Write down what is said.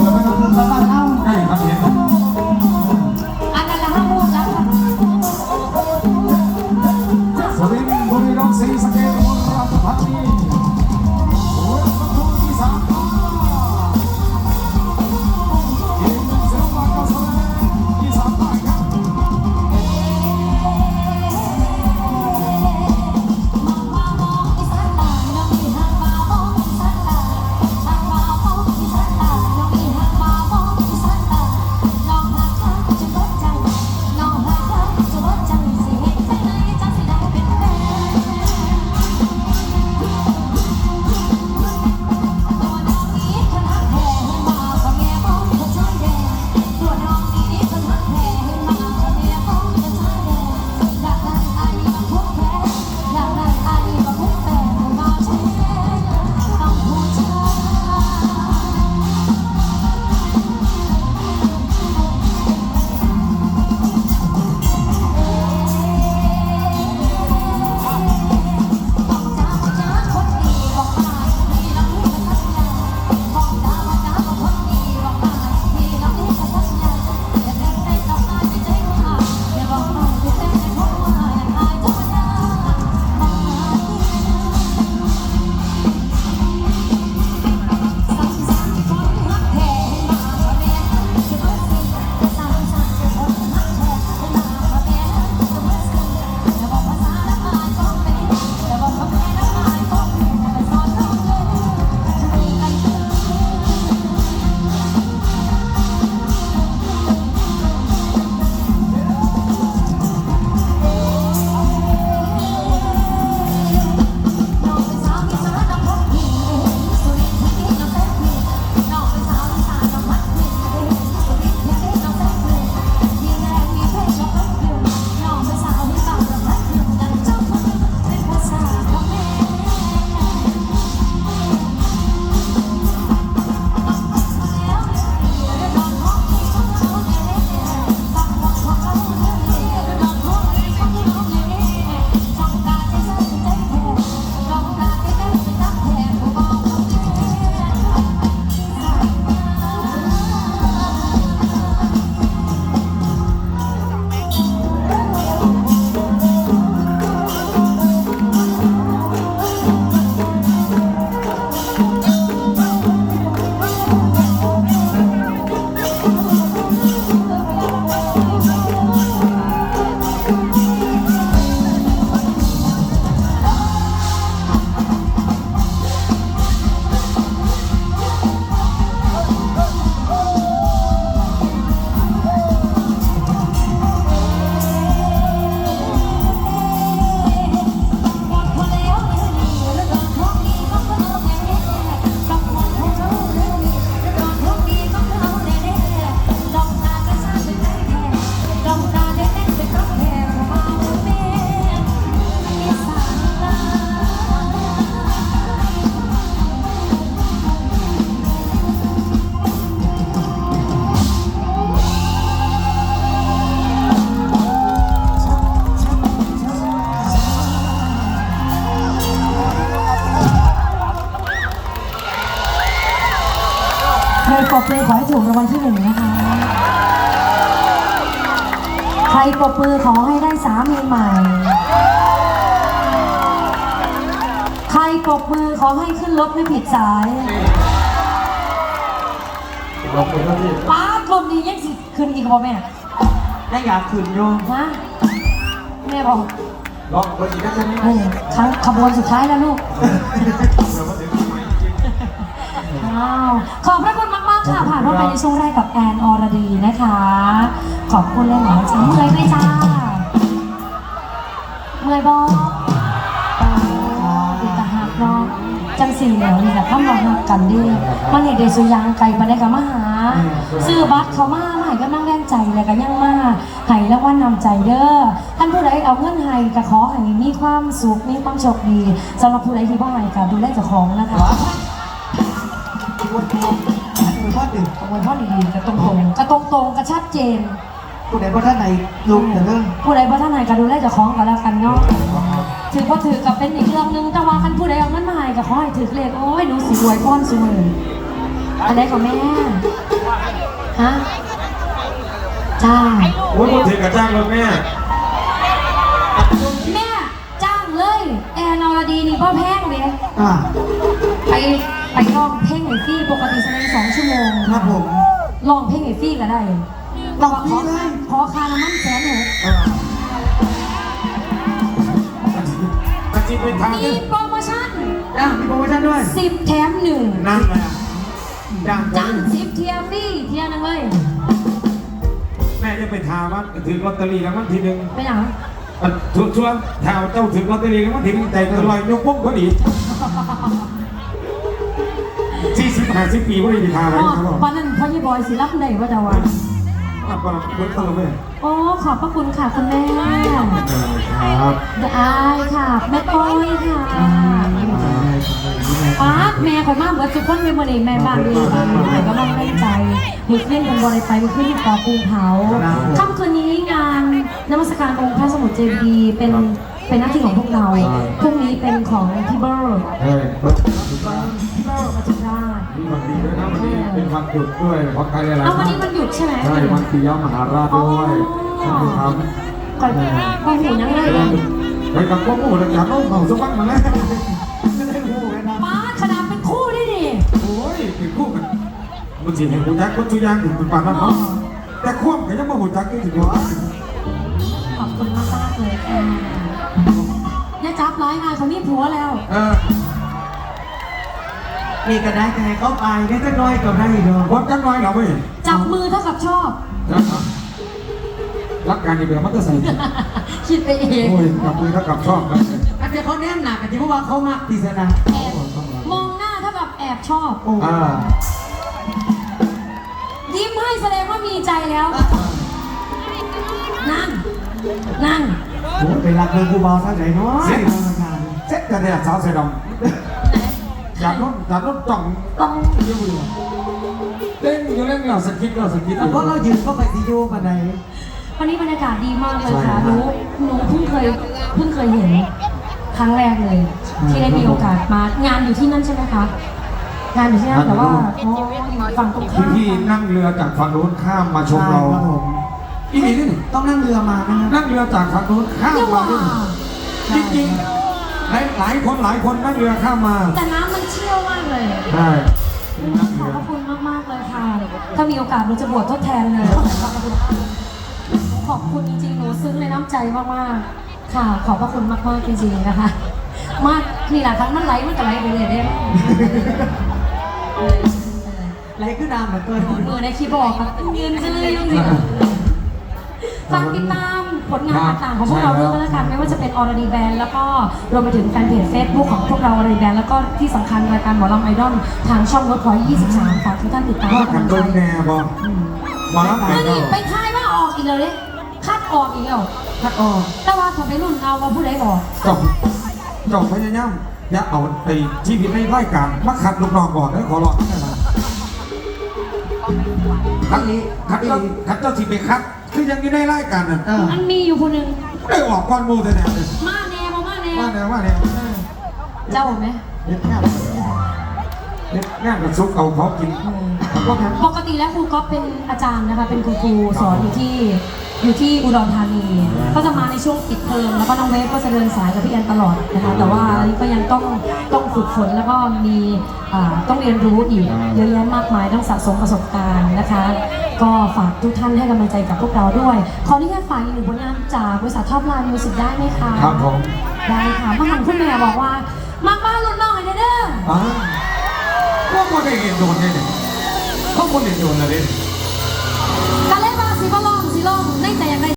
Por lo menos างวัลที่หนึ่งนะคะ ใครปรบมือขอให้ได้สามีใหม่ ใครปรบมือขอให้ขึ้นรถไม่ผิดสายป้ากลมนี้ยังสิขึ้นอีกบ่แม่ได้อยากขึ้นโยู่นะแม่บอกลองไปอีกได้ไหมครั้งขบวนสุดท้ายแล้วลูก อ้าว ขอบพระคุณมา ค่ะผ่านเข้าไปในช่วงแรกกับแอนอรดีนะคะ ขอบคุณเลยหลอยจ้าเมื่อยไหมจ้าเมื่อยบอจังสี่เหนียวนี่แหละพ่อมาหักกันดีมันเห็นเดซุยางไกลมาได้กับมหา ซื้อบัตรเขามาใหม่ก็นั่งแรงใจเลยก็ยังมาไหาแล้วว่านำใจเด้อ ท่านผู้ใดเอาเงื่อนไห้กะขอไห้มีความสุขมีความโชคดีสำหรับผู้ใดที่บ่หายกะดูแลเจ้าของนะคะ มือท่อนหนึ่งมือท่อนดีๆกระตรงๆกระตรงตรงๆกระชัดเจนตัวไหนเพราะท่านไหนลุงแต่เรื่องผู้ใดบ่ท่านไหนก็ดูแลเจะคล้องก็แล้วกันเนาะถือก็ถือกับเป็นอีกเรื่องหนึ่งแต่ว่าคันผู้ใดเอาเงินมาให้ก็ขอให้ถือเลขโอ้ยหนูสิรวยป้อนสมืออันไหนของแม่ฮะจ้า โอ้ยผมถือกระจ้างเลยแม่แม่จ้างเลย แอนอรดีนี่พ่อแพงเลยอ่าไปไปลองเพ่งหน่อยสิปกติแส้งสองชั่วโม ครับผม ลองเพลงไอฟี่ก็ได้ลองฟรีเลย ขอคาน้ำมันแสนหกตะกี้เป็นทางมีโปรโมชั่นอะมีโปรโมชั่นด้วย สิบแถมหนึ่งนั่นแหละดังจัจ้างงสิบเทียฟรี่เทียนึงเลยแม่จะไปทาว่าถือลอตเตอรี่แล้วมันทีหนึ่งไปหนังชวนชวนแถวเจ้าถือลอตเตอรี่แล้วมันทีหนึ่งใจเกินลอยยกปุ๊บก็ดี สี่สิบห้าสิบปีก็ได้ดีทาไว้อ๋อครับผมวันนั้นพ่อยี่บอยสิรับไหนว่าจะวันอะก็คนตลกเลยโอ้ขอบพระคุณค่ะคุณแม่ครับเดอายค่ะแม่ก้อยค่ะป้าดแม่คอยมากเบิร์ดทุกคนเป็นวันเองแม่บ้านดีบ้านไหนก็บ้างได้ใจมือขึ้นเป็นบริไปมือขึ้นที่ปอปูเผาค่ำคืนนี้งานนมัสการองค์พระสมุทรเจดีย์เป็นเป็นหน้าที่ของพวกเราพรุ่งนี้เป็นของพี่เบิร์ด เฮ้ยเบิร์ดพี่เบิร์ดปฏิราชมีวันดีด้วยนะวันนี้เป็นวันหยุดด้วยเพราะใครหลายเอาๆวันนี้มันหยุดใช่ไหมใช่วันปียมหาราชด้วยใช่ไหมครับก่อนก่อนหูยังเลยนะไปกับพวกหมูอยากเอาเขาสักบ้างมาแล้วไม่ได้รู้กันนะป้าดขนาดเป็นคู่ได้ดิโอ้ยเป็นคู่กันมันสิเห็นคุณยักษ์คนชุยางถึงเป็นปานนั้นเนาะแต่ควบก็ยังมาหุ่นจักรถึงว่าขอบคุณมากมากๆเลยค่ะเนี่ยจับร้ายงานเขามีผัวแล้วเออ นี่ก็ได้แต่เข้าไปได้สักน้อยก็ได้ดอกวัดกันน้อยเหรอเว้ยจับมือเท่ากับชอบ รักการนี่เป็นมันก็ใส่คิดไปเองโอ้ยกับมือเท่ากับชอบนะอาจจะเขาแน่นหนักอาจจะเพราะว่าเขามักติสนะแอบมองหน้าเท่ากับแอบชอบโอ้อ่ายิ้มให้แสดงว่ามีใจแล้ว นั่นนั่นโหไปรักเมืองกูเบาท่าไหนเนาะเซ็ตกันเนี่ยสาวเสดอง อยากรถอยากรถจ่องต้องเล่นอยู่เล่นเราสกิปเราสกิปเพราะเรายืนเข้าไปที่ยูปันไหนวันนี้บรรยากาศดีมากเลยค่ะใช่หนูหนูเพิ่งเคยเพิ่งเคยเห็นครั้งแรกเลย ที่ได้มีโอกาสมางานอยู่ที่นั่นใช่ไหมคะงานอยู่ที่นั่นแต่ว่าอ๋ออยู่ฝั่งตรงข้ามพี่ๆนั่งเรือจากฝั่งนู้นข้ามมาชมเราใครับผมอีนี่นี่ต้องนั่งเรือมานะครับนั่งเรือจากฝั่งนู้นข้ามเรียกมาว่าด้วยจริงๆ หลายหลายคนหลายคนนั่งเรือข้ามมา แต่น้ำมันเชี่ยวมากเลยใช่ขอบพระคุณมากๆเลยค่ะ ถ้ามีโอกาสหนูจะบวชทดแทนเลย ขอบคุณจริงๆ หนูซึ้งในน้ำใจมากๆ ค่ะ ขอบพระคุณมากๆจริงๆ นะคะ มากนี่แหละทั้งมันไหลมันก็ไหลไปเลยเด้ไหลขึ้นน้ำเหมือนตัวมือในคีย์บอร์ดค่ะยืนซื้อยังสิ ฝากติดตามผลงานต่างๆของพวกเราด้วยก็แล้วกันไม่ว่าจะเป็นออร์ดีแบนแล้วก็รวมไปถึงแฟนเพจเฟซบุ๊กของพวกเราออร์ดีแบนแล้วก็ที่สำคัญรายการหมอลำไอดอลทางช่องรถพอย23ฝากทุกท่านติดตามว่าให้กันกำลังโดใจนแน่บอมาแล้วนั่นไงนี่ไปทายว่าออกอีกเลยคัดออกอีกแล้วพัดออก แต่ว่าถ้าไปรุ่นเอาว่าผู้ใดออกจบจบพยายามอย่าเอาไปชีวิตในรายการมาขัดลูกน้องก่อนนะขอร้องนะขัดนี้ขัดเจ้าขัดเจ้าที่ไปคัด คือยังอยู่ในรายการน่ะเออมันมีอยู่คนหนึ่งได้ออกก้อนหมูแต่แน่เลยมาแนวมาแนวว่าแน่ว่าแน่เจ้าไหมเด็ดแค่เนี่ยงานกับซุปเอาเขากินก็แค่ปกติแล้วครูก๊อฟเป็นอาจารย์นะคะ เป็นคุณครูสอนอยู่ที่อยู่ที่อุดรธานี ก็จะมาในช่วงปิดเทอมแล้วก็น้องเวฟก็จะเดินสายกับพี่แอนตลอดนะคะ แต่ว่าอันนี้ก็ยังต้องต้องฝึกฝนแล้วก็มีอ่าต้องเรียนรู้อีกเยอะแยะมากมายต้องสะสมประสบการณ์นะคะ ก็ฝากทุกท่านให้กำลังใจกับพวกเราด้วย ขออนุญาตฝากอีกหนึ่งผลงานจากบริษัทท็อปไลน์มิวสิกได้ไหมคะครับผมได้ค่ะมาหันคุณแม่บอกว่ามากบ้านรุ่นน้องให้เด้ออ่าพวกคนเรียนโดนเนี่ยพวกคนเรียนโดนอะไรการเล่นมาสิบลองสิลองในใจ